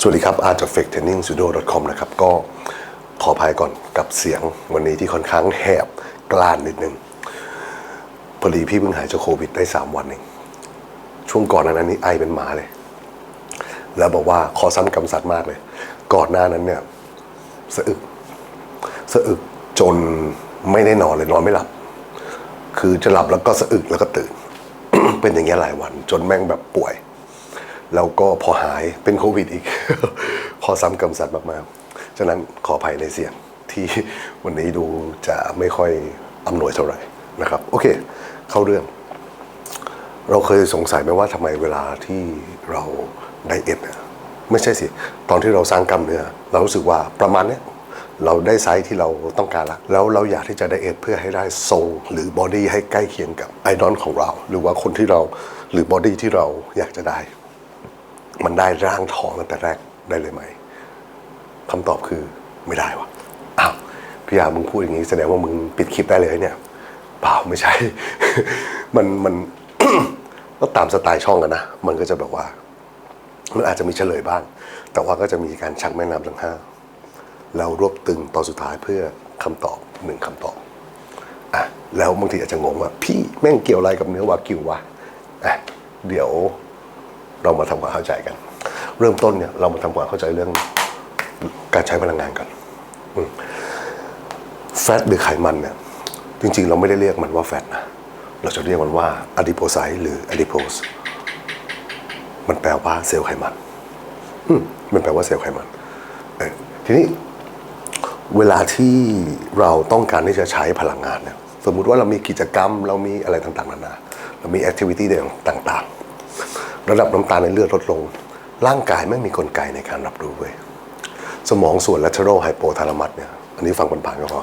สวัสดีครับ art of fake training studio com นะครับก็ขออภัยก่อนกับเสียงวันนี้ที่ค่อนข้างแหบกล้านนิดนึงพอดีพี่เพิ่งหายจากโควิดได้ 3 วันเองช่วงก่อนนั้นนี่ไอเป็นหมาเลย แล้วบอกว่าคอสั้นกำสัดมากเลย ก่อนหน้านั้นเนี่ยสะอึกสะอึกจนไม่ได้นอนเลยนอนไม่หลับ คือจะหลับแล้วก็สะอึกแล้วก็ตื่น เป็นอย่างเงี้ยหลายวัน จนแม่งแบบป่วย แล้วก็พอหายเป็นโควิดอีก พอซ้ำกำสัดมากๆ ฉะนั้นขออภัยในเสียงที่วันนี้ดูจะไม่ค่อยอำนวยเท่าไหร่นะครับ โอเค เข้าเรื่อง เราเคยสงสัยไหมว่าทำไมเวลาที่เราไดเอทเนี่ยไม่ใช่สิ ตอนที่เราสร้างกล้ามเนื้อเรารู้สึกว่าประมาณเนี้ยเราได้ไซส์ที่เราต้องการละแล้วเราอยากที่จะไดเอทเพื่อให้ได้ทรงหรือบอดี้ให้ใกล้เคียงกับไอดอลของเรา หรือว่าคนที่เราหรือบอดี้ที่เราอยากจะได้ มันได้ร่างทองตั้งแต่แรกได้เลยไหมคำตอบคือไม่ได้วะอ้าวพี่ยามึงพูดอย่างนี้แสดงว่ามึงปิดคลิปได้เลยเนี่ยเปล่าไม่ใช่ มันมันก็ตามสไตล์ช่องกันนะ มันก็จะแบบว่า มันอาจจะมีเฉลยบ้าง แต่ว่าก็จะมีการชักแม่น้ำทั้งห้าแล้วรวบตึงตอนสุดท้ายเพื่อคำตอบหนึ่งคำตอบอะแล้วบางทีอาจจะงงว่า พี่แม่งเกี่ยวอะไรกับเนื้อวากิววะอะเดี๋ยว เรามาทำความเข้าใจกัน เริ่มต้นเนี่ยเรามาทำความเข้าใจเรื่องการใช้พลังงานกันแฟตหรือไขมันเนี่ยจริงๆ เราไม่ได้เรียกมันว่าแฟตนะเราจะเรียกมันว่าอะดิโพไซต์หรืออะดิโพสมันแปลว่าเซลล์ไขมันมันแปลว่าเซลล์ไขมันทีนี้เวลาที่เราต้องการที่จะใช้พลังงานเนี่ยสมมุติว่าเรามีกิจกรรมเรามีอะไรต่างๆนานาเรามีแอคทิวิตี้ต่างๆ ระดับน้ำตาลในเลือดลดลง ร่างกายไม่มีกลไกในการรับรู้เว้ยสมองส่วน lateral hypothalamus เนี่ยอันนี้ฟังผ่านๆก็พอ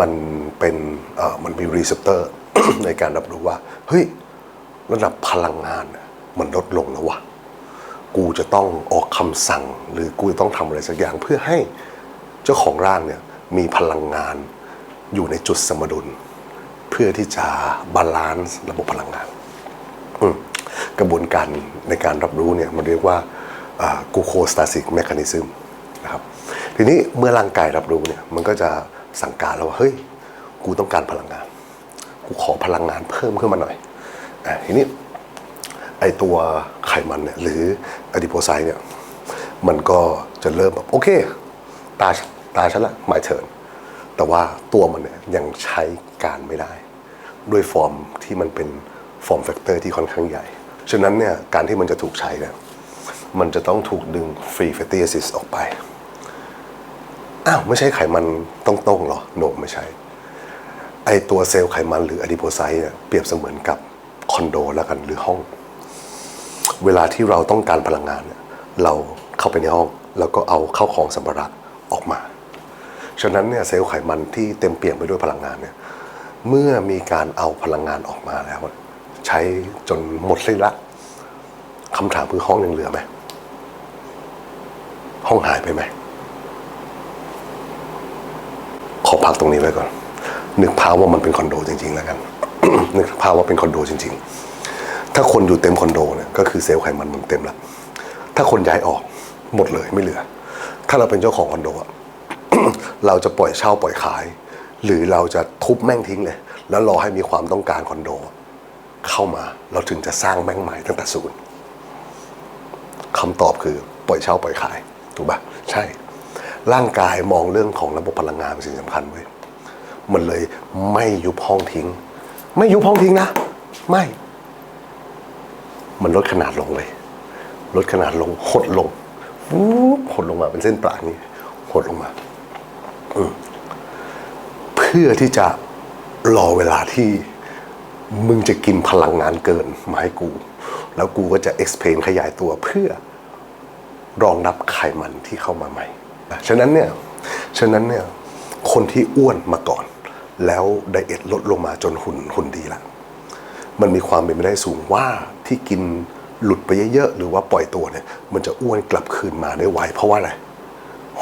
มันเป็นเอ่อมันมีรีเซพเตอร์ในการรับรู้ว่า เฮ้ย ระดับพลังงานมันลดลงแล้ววะกูจะต้องออกคำสั่ง หรือกูจะต้องทำอะไรสักอย่างเพื่อให้เจ้าของร่างเนี่ยมีพลังงานอยู่ในจุดสมดุล เพื่อที่จะบาลานซ์ระบบพลังงานอืม กระบวนการในการรับรู้เนี่ยมันเรียกว่ากูโคสตาซิกแมคานิซึมนะครับทีนี้เมื่อร่างกายรับรู้เนี่ยมันก็จะสั่งการแล้วว่าเฮ้ยกูต้องการพลังงาน กูขอพลังงานเพิ่มขึ้นมาหน่อยอทีนี้ไอตัวไขมันเนี่ยหรืออะดิโพไซต์เนี่ยมันก็จะเริ่มแบบโอเค ตาตาฉันละหมายเถินแต่ว่าตัวมันเนี่ยยังใช้การไม่ได้ ด้วยฟอร์มที่มันเป็นฟอร์มแฟกเตอร์ที่ค่อนข้างใหญ่ ฉะนั้นเนี่ยการที่มันจะถูกใช้เนี่ยมันจะต้องถูกดึงฟรี fatty acids ออกไป อ้าว ไม่ใช่ไขมันต้องๆหรอโนไม่ใช่ ไอตัวเซลล์ไขมันหรืออะดิโพไซต์เนี่ยเปรียบเสมือนกับคอนโดแล้วกันหรือห้อง เวลาที่เราต้องการพลังงานเนี่ยเราเข้าไปในห้อง แล้วก็เอาเข้าของสัมภาระออกมา ฉะนั้นเนี่ยเซลล์ไขมันที่เต็มเปี่ยมไปด้วยพลังงานเนี่ยเมื่อมีการเอาพลังงานออกมาแล้ว ใช้จนหมดสิ้นละคำถามคือห้องยังเหลือไหมห้องหายไปไหมขอพักตรงนี้ไว้ก่อน นึกภาพว่ามันเป็นคอนโดจริง ๆ แล้วกัน นึกภาพว่าเป็นคอนโดจริง ๆ ถ้าคนอยู่เต็มคอนโดเนี่ยก็คือเซลล์ไขมันมันเต็มแล้วถ้าคนย้ายออกหมดเลยไม่เหลือ ถ้าเราเป็นเจ้าของคอนโดอะเราจะปล่อยเช่าปล่อยขาย หรือเราจะทุบแม่งทิ้งเลย แล้วรอให้มีความต้องการคอนโด เข้ามาเราถึงจะสร้างแม่งใหม่ตั้งแต่ศูนย์คำตอบคือปล่อยเช่าปล่อยขาย ถูกปะใช่ ร่างกายมองเรื่องของระบบพลังงานเป็นสิ่งสำคัญเว้ยมันเลยไม่ยุบห้องทิ้ง ไม่ยุบห้องทิ้งนะ ไม่ มันลดขนาดลงเลย ลดขนาดลงหดลงวูบหดลงมาเป็นเส้นปลานี้หดลงมาเพื่อที่จะรอเวลาที่ มึงจะกินพลังงานเกินมาให้กู แล้วกูก็จะ explain ขยายตัวเพื่อรองรับไขมันที่เข้ามาใหม่ ฉะนั้นเนี่ย ฉะนั้นเนี่ย คนที่อ้วนมาก่อน แล้วไดเอทลดลงมาจนหุ่นหุ่นดีละ มันมีความเป็นไปได้สูงว่าที่กินหลุดไปเยอะๆ หรือว่าปล่อยตัวเนี่ย มันจะอ้วนกลับคืนมาได้ไว เพราะว่าอะไร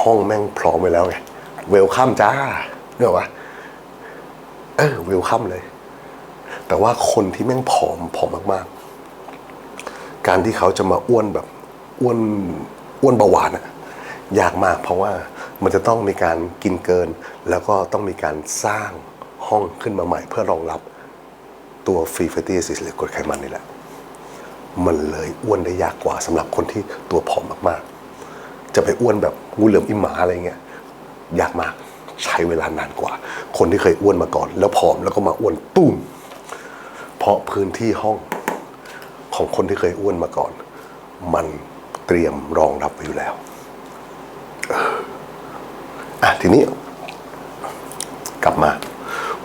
ห้องแม่งพร้อมไว้แล้วไง เวลคัมจ้าเนกอะวะ เออ เวลคัมเลย แต่ว่าคนที่แม่งผอมผอมมากๆ การที่เขาจะมาอ้วนแบบอ้วนอ้วนเบาหวานอะยากมาก เพราะว่ามันจะต้องมีการกินเกิน แล้วก็ต้องมีการสร้างห้องขึ้นมาใหม่เพื่อรองรับตัวฟรีเฟตี้แอซิดหรือกรดไขมันนี่แหละ มันเลยอ้วนได้ยากกว่าสำหรับคนที่ตัวผอมมากๆ จะไปอ้วนแบบงูเหลือมอิมหมาอะไรเงี้ยยากมากใช้เวลานานกว่า คนที่เคยอ้วนมาก่อน แล้วผอมแล้วก็มาอ้วนตุ้มาะพื้นที่ห้องของคนที่เคยอ้วนมาก่อน มันเตรียมรองรับไว้อยู่แล้วอะทีนี้ กลับมา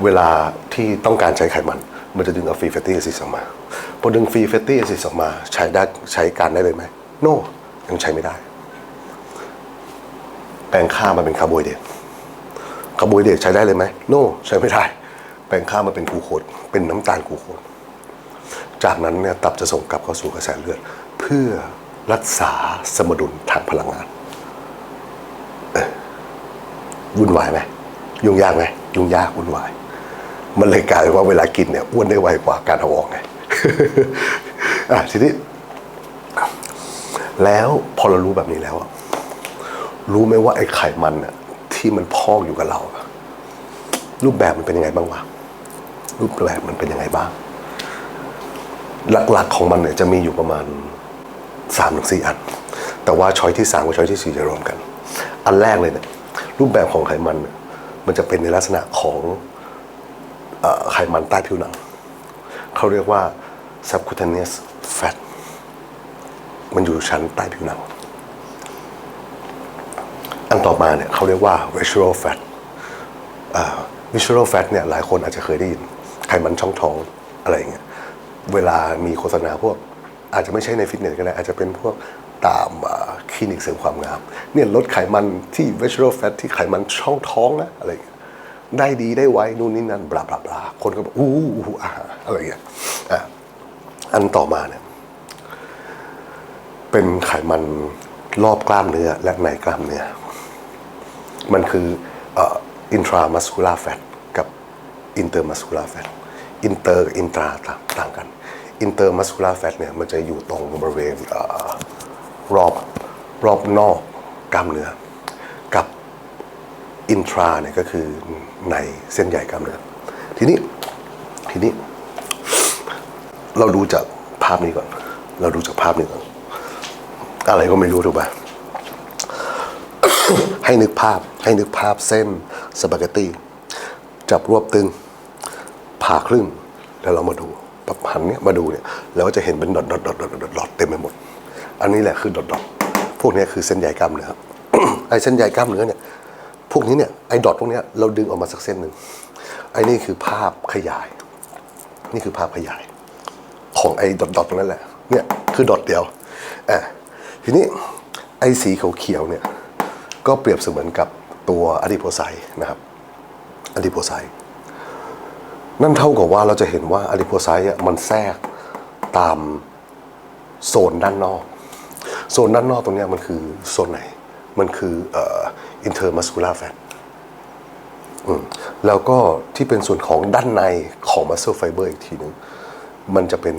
เวลาที่ต้องการใช้ไขมัน มันจะดึงเอาฟรีแฟตตี้แอซิดออกมา พอดึงฟรีแฟตตี้แอซิดออกมา ใช้ได้ใช้การได้เลยไหมโนยังใช้ไม่ได้ แปลงข้าวมาเป็นคาร์โบไฮเดรตคาร์โบไฮเดรตใช้ได้เลยไหมโนใช้ไม่ได้ แปลงข้าวมาเป็นกูโคสเป็นน้ำตาลกูโคส จากนั้นเนี่ยตับจะส่งกลับเข้าสู่กระแสเลือด เพื่อรักษาสมดุลทางพลังงานวุ่นวายไหมยุ่งยากไหมยุ่งยากวุ่นวาย มันเลยกลายเป็นว่าเวลากินเนี่ยอ้วนได้ไวกว่าการเอาออกไงอะทีนี้แล้วพอเรารู้แบบนี้แล้ว รู้ไหมว่าไอ้ไขมันน่ะที่มันพอกอยู่กับเรา รูปแบบมันเป็นยังไงบ้างวะรูปแบบมันเป็นยังไงบ้าง หลักๆของมันเนี่ยจะมีอยู่ประมาณสามถึงสี่อัน แต่ว่าช้อยที่สามกับช้อยที่สี่จะรวมกัน อันแรกเลยเนี่ยรูปแบบของไขมันมันจะเป็นในลักษณะของอไขมันใต้ผิวหนัง เขาเรียกว่า subcutaneous fat มันอยู่ชั้นใต้ผิวหนัง อันต่อมาเนี่ยเขาเรียกว่า visceral fat visceral fat เนี่ยหลายคนอาจจะเคยได้ยินไขมันช่องท้องอะไรอย่างเงี้ย เวลามีโฆษณาพวก อาจจะไม่ใช่ในฟิตเนสก็ได้อาจจะเป็นพวกตามคลินิกเสริมความงามเนี่ยลดไขมันที่ visceral fat ที่ไขมันช่องท้องนะอะไรอย่างเงี้ยได้ดีได้ไวนู่นนี่นั่นบลาบลาบลาคนก็บอกอู้อู้อ่าอะไรอย่างเงี้ยอะอันต่อมาเนี่ยเป็นไขมันรอบกล้ามเนื้อและในกล้ามเนื้อ มันคือเอ่อ intramuscular fat กับ intermuscular fat inter กับ intra ต่าต่างกัน intermuscular fat เนี่ยมันจะอยู่ตรงบริเวณรอบรอบนอกกล้ามเนื้อกับ intra เนี่ยก็คือในเส้นใหญ่กล้ามเนื้อทีนี้ทีนี้ เราดูจากภาพนี้ก่อน เราดูจากภาพนี้ก่อน อะไรก็ไม่รู้ถูกป่ะให้นึกภาพให้นึกภาพเส้นสปาเกตตีจับรวบตึง ผ่าครึ่งแล้วเรามาดูปับหันเนี้ยมาดูเนี่ยเราก็จะเห็นเป็นดอทดอทดอทดอทดอทดอทเต็มไปหมด อันนี้แหละคือดอทดอทพวกนี้คือเส้นใยกล้ามเนื้อไอ้เส้นใยกล้ามเนื้อเนี่ยพวกนี้เนี่ยไอ้ดอทพวกนี้เราดึงออกมาสักเส้นหนึ่งไอ้นี่คือภาพขยาย นี่คือภาพขยาย ของไอ้ดอทดอทตรงนั้นแหละเนี่ยคือดอทเดียวอะทีนี้ไอ้สีเขียวเนี่ยก็เปรียบเสมือนกับตัวอะดิโพไซต์นะครับอะดิโพไซต์ นั่นเท่ากับว่าเราจะเห็นว่าอะดิโพไซต์มันแทรกตามโซนด้านนอก โซนด้านนอกตรงนี้มันคือโซนไหน มันคืออ่อ intermuscular fat อืมแล้วก็ที่เป็นส่วนของด้านในของ muscle fiber อีกทีหนึง มันจะเป็น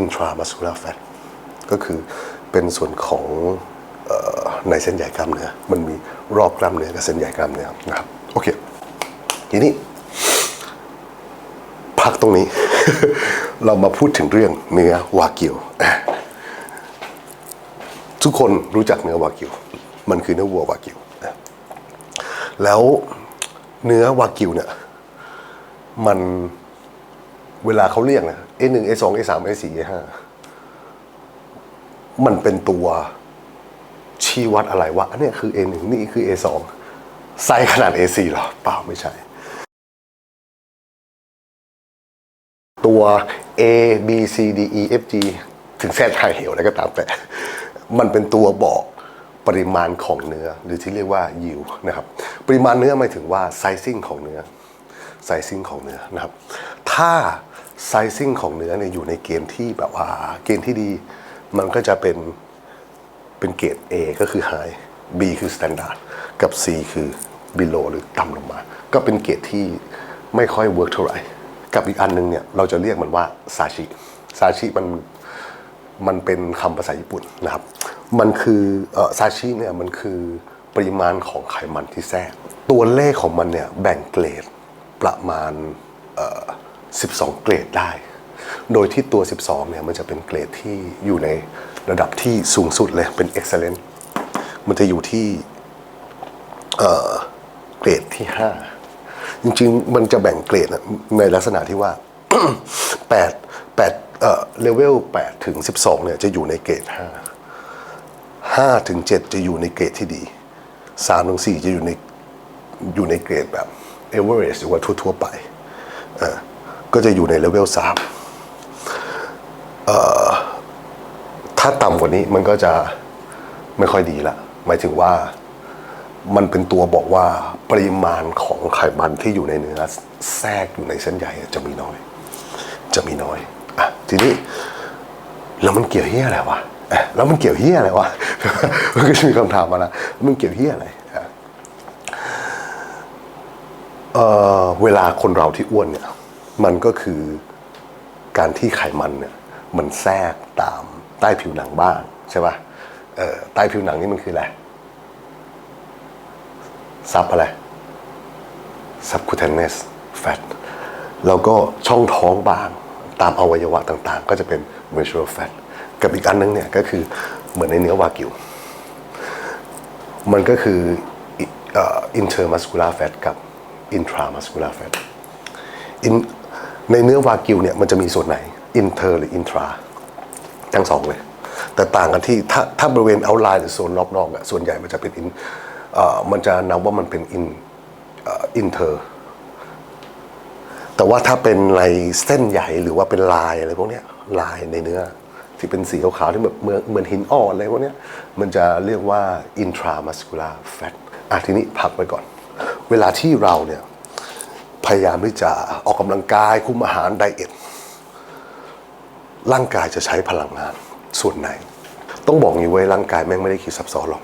intramuscular fat ก็คือเป็นส่วนของออในเส้นใยกล้ามเนื้อ มันมีรอบกล้ามเนื้อกับเส้นใยกล้ามเนื้อนะครับ โอเค ทีนี้ พักตรงนี้ เรามาพูดถึงเรื่องเนื้อวากิวทุกคนรู้จักเนื้อวากิว มันคือเนื้อวัววากิว แล้วเนื้อวากิวเนี่ย มันเวลาเขาเรียกนะ A หนึ่ง A สอง A สาม A สี่ A ห้ามันเป็นตัวชี้วัดอะไรวะอันเนี้ยคือ A หนึ่งนี่คือ A สองไซส์ขนาด A สี่หรอเปล่าไม่ใช่ ตัว A B C D E F G ถึงแซดไฮเหวอะไรก็ตามแต่ มันเป็นตัวบอกปริมาณของเนื้อหรือที่เรียกว่ายิวนะครับ ปริมาณเนื้อหมายถึงว่าไซซิ่งของเนื้อไซซิ่งของเนื้อนะครับ ถ้าไซซิ่งของเนื้อเนี่ยอยู่ในเกณฑ์ที่แบบว่าเกณฑ์ที่ดี มันก็จะเป็นเป็นเกรด A ก็คือ High B คือ Standard กับ C คือ Below หรือต่ำลงมา ก็เป็นเกรดที่ไม่ค่อยเวิร์กเท่าไหร่ กับอีกอันหนึงเนี่ยเราจะเรียกมันว่าซาชิซาชิมันมันเป็นคำภาษาญี่ปุ่นนะครับ มันคือเออซาชิเนี่ยมันคือปริมาณของไขมันที่แทรก ตัวเลขของมันเนี่ยแบ่งเกรดประมาณเอ่อ12 เกรดได้ โดยที่ตัว 12 เนี่ยมันจะเป็นเกรดที่อยู่ในระดับที่สูงสุดเลยเป็น excellent มันจะอยู่ที่เกรดที่ 5 จริง ๆ มันจะแบ่งเกรดในลักษณะที่ว่า 8 8เอ่อเลเวล8ถึง 12 เนี่ยจะอยู่ในเกรด 5 5 ถึง 7 จะอยู่ในเกรดที่ดี 3 ถึง 4 จะอยู่ในอยู่ในเกรดแบบ average หรือว่าทั่ว ๆ ไป ก็จะอยู่ในเลเวล3ถ้าต่ำกว่านี้มันก็จะไม่ค่อยดีละ หมายถึงว่า มันเป็นตัวบอกว่าปริมาณของไขมันที่อยู่ในเนื้อแทรกอยู่ในเส้นใยจะมีน้อย จะมีน้อยอะทีนี้แล้วมันเกี่ยวเฮี้ยอะไรวะแล้วมันเกี่ยวเฮี้ยอะไรวะมันก็จะมีคำถามมาละมันเกี่ยวเฮี้ยอะไรเออเวลาคนเราที่อ้วนเนี่ย มันก็คือการที่ไขมันเนี่ย มันแทรกตามใต้ผิวหนังบ้างใช่ปะเอ่อใต้ผิวหนังนี่มันคืออะไร ซับอะไร subcutaneous fat แล้วก็ช่องท้องบางตามอวัยวะต่างๆ ก็จะเป็น visceral fat กับอีกอันนึงเนี่ยก็คือเหมือนในเนื้อวากิว มันก็คืออ่อ intermuscular fat กับ intramuscular fat In- ในเนื้อวากิวเนี่ยมันจะมีส่วนไหน inter หรือ intra ทั้งสองเลย แต่ต่างกันที่ถ้าถ้าบริเวณ outline หรือโซนรอบนอกอะส่วนใหญ่มันจะเป็นอ่อ มันจะนับว่ามันเป็น in เอ่อ inter แต่ว่าถ้าเป็นในเส้นใหญ่หรือว่าเป็นลายอะไรพวกนี้ลายในเนื้อ ที่เป็นสีขาวๆที่แบบเหมือนเหมือนหินอ่อนอะไรพวกนี้มันจะเรียกว่า intramuscular fat อะทีนี้พักไว้ก่อน เวลาที่เราเนี่ยพยายามที่จะออกกำลังกายคุมอาหารไดเอทร่างกายจะใช้พลังงานส่วนไหน ต้องบอกงี้ไว้ร่างกายแม่งไม่ได้คิดซับซ้อนหรอก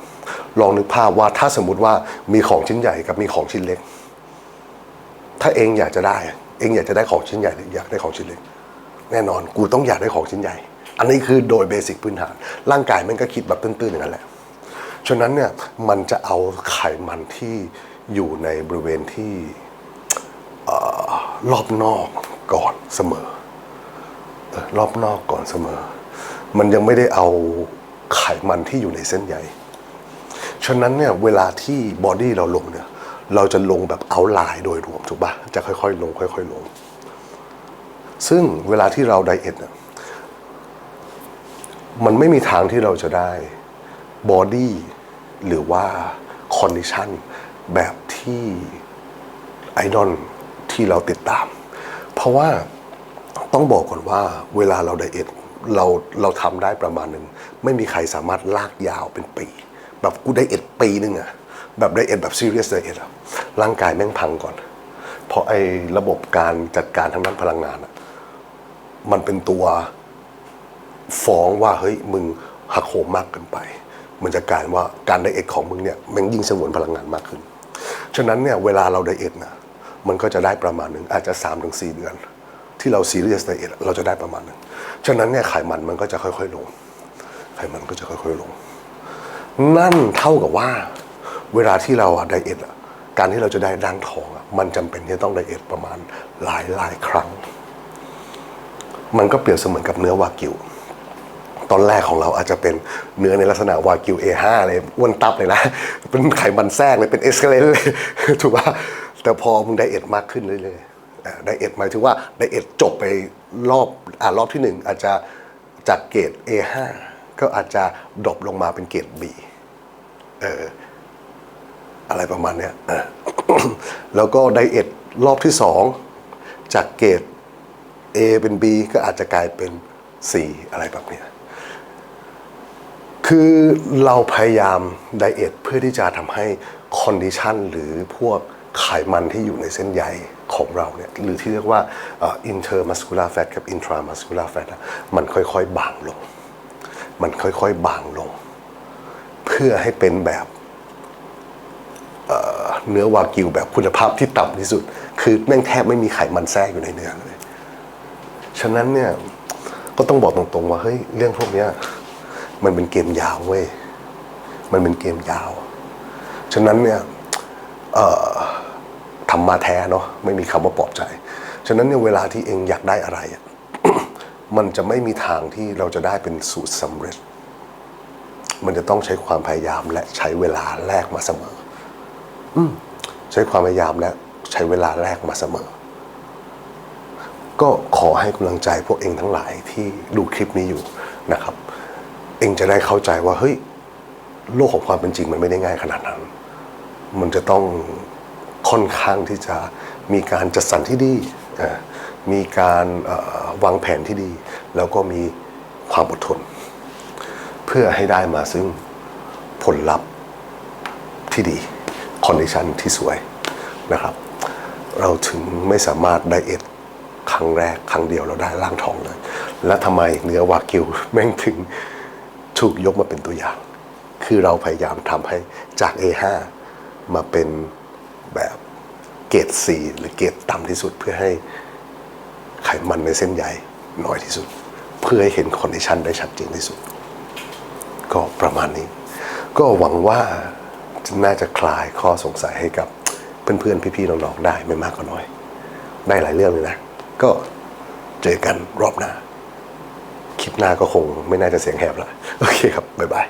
ลองนึกภาพว่าถ้าสมมติว่ามีของชิ้นใหญ่กับมีของชิ้นเล็ก ถ้าเองอยากจะได้ เองอยากจะได้ของชิ้นใหญ่หรืออยากได้ของชิ้นเล็ก แน่นอนกูต้องอยากได้ของชิ้นใหญ่ อันนี้คือโดยเบสิกพื้นฐาน ร่างกายมันก็คิดแบบตื้นๆอย่างนั้นแหละฉะนั้นเนี่ยมันจะเอาไขมันที่อยู่ในบริเวณที่รอบนอกก่อนเสมอเออรอบนอกก่อนเสมอ มันยังไม่ได้เอาไขมันที่อยู่ในเส้นใย ฉะนั้นเนี่ยเวลาที่บอดี้เราลงเนี่ยเราจะลงแบบเอาไลน์โดยรวมถูกปะจะค่อยๆ ลง ค่อยๆ ลง ซึ่งเวลาที่เราไดเอทเนี่ยมันไม่มีทางที่เราจะได้บอดี้หรือว่าคอนดิชันแบบที่ไอดอลที่เราติดตาม เพราะว่าต้องบอกก่อนว่าเวลาเราไดเอทเราเราทำได้ประมาณหนึ่ง ไม่มีใครสามารถลากยาวเป็นปี แบบกูไดเอทปีหนึ่งอะแบบไดเอทแบบซีเรียสไดเอทอะร่างกายแม่งพังก่อน เพราะไอ้ระบบการจัดการทางด้านพลังงานอะมันเป็นตัวฟ้องว่าเฮ้ยมึงหักโหมมากเกินไป มันจะกลายว่าการไดเอทของมึงเนี่ยแม่งยิ่งสงวนพลังงานมากขึ้น ฉะนั้นเนี่ยเวลาเราไดเอทนะมันก็จะได้ประมาณหนึ่งอาจจะ3าถึงสเดือน ที่เราซีเรียสไดเอทเราจะได้ประมาณหนึ่งฉะนั้นเนี่ยไขมันมันก็จะค่อยๆลงไขมันก็จะค่อยๆลง นั่นเท่ากับว่า เวลาที่เราไดเอทการที่เราจะได้ร่างทองมันจำเป็นที่จะต้องไดเอทประมาณหลายหลายครั้ง มันก็เปรียบเสมือนกับเนื้อวากิว ตอนแรกของเราอาจจะเป็นเนื้อในลักษณะวากิว A5 เลยอ้วนตับเลยนะ เป็นไขมันแทรกเลยเป็นเอสเคเลนเลยถูกป่ะแต่พอมึงไดเอทมากขึ้นเรื่อยๆไดเอทหมายถึงว่าไดเอทจบไปรอบอ่ารอบที่หนึ่งอาจจะจากเกรด A5 ก็อาจจะดรอปลงมาเป็นเกรด B เอออะไรประมาณเนี้ยแล้วก็ไดเอทรอบที่สองจากเกรด A เป็น B ก็อาจจะกลายเป็น C อะไรแบบเนี้ยคือเราพยายามไดเอทเพื่อที่จะทำให้คอนดิชันหรือพวกไขมันที่อยู่ในเส้นใยของเราเนี่ยหรือที่เรียกว่าอ่อ intermuscular fat กับ intramuscular fat อะมันค่อยๆ บางลง มันค่อยๆ บางลง เพื่อให้เป็นแบบเเนื้อวากิวแบบคุณภาพที่ต่ำที่สุด คือแม่งแทบไม่มีไขมันแทรกอยู่ในเนื้อเลย ฉะนั้นเนี่ยก็ต้องบอกตรงๆว่าเฮ้ยเรื่องพวกนี้มันเป็นเกมยาวเว้ย มันเป็นเกมยาว ฉะนั้นเนี่ยทำมาแท้เนาะไม่มีคำว่าปลอบใจ ฉะนั้นเนี่ยเวลาที่เองอยากได้อะไรอะ มันจะไม่มีทางที่เราจะได้เป็นสูตรสำเร็จ มันจะต้องใช้ความพยายามและใช้เวลาแลกมาเสมอ อืมใช้ความพยายามและใช้เวลาแลกมาเสมอ ก็ขอให้กำลังใจพวกเองทั้งหลายที่ดูคลิปนี้อยู่นะครับ เองจะได้เข้าใจว่าเฮ้ยโลกของความเป็นจริงมันไม่ได้ง่ายขนาดนั้น มันจะต้องค่อนข้างที่จะมีการจัดสรรที่ดีอ่า มีการวางแผนที่ดี แล้วก็มีความอดทน เพื่อให้ได้มาซึ่งผลลัพธ์ที่ดีคอนดิชันที่สวยนะครับ เราถึงไม่สามารถไดเอทครั้งแรกครั้งเดียวเราได้ร่างทองเลย และทำไมเนื้อวากิวแม่งถึงถูกยกมาเป็นตัวอย่าง คือเราพยายามทำให้จาก A5 มาเป็นแบบเกรด C หรือเกรดต่ำที่สุดเพื่อให้ มันในเส้นใยน้อยที่สุด เพื่อให้เห็นคอนดิชันได้ชัดเจนที่สุด ก็ประมาณนี้ ก็หวังว่าน่าจะคลายข้อสงสัยให้กับเพื่อนๆ พี่ๆ น้องๆ ได้ไม่มากก็น้อย ได้หลายเรื่องเลยนะ ก็เจอกันรอบหน้า คลิปหน้าก็คงไม่น่าจะเสียงแหบละโอเคครับ บ๊ายบาย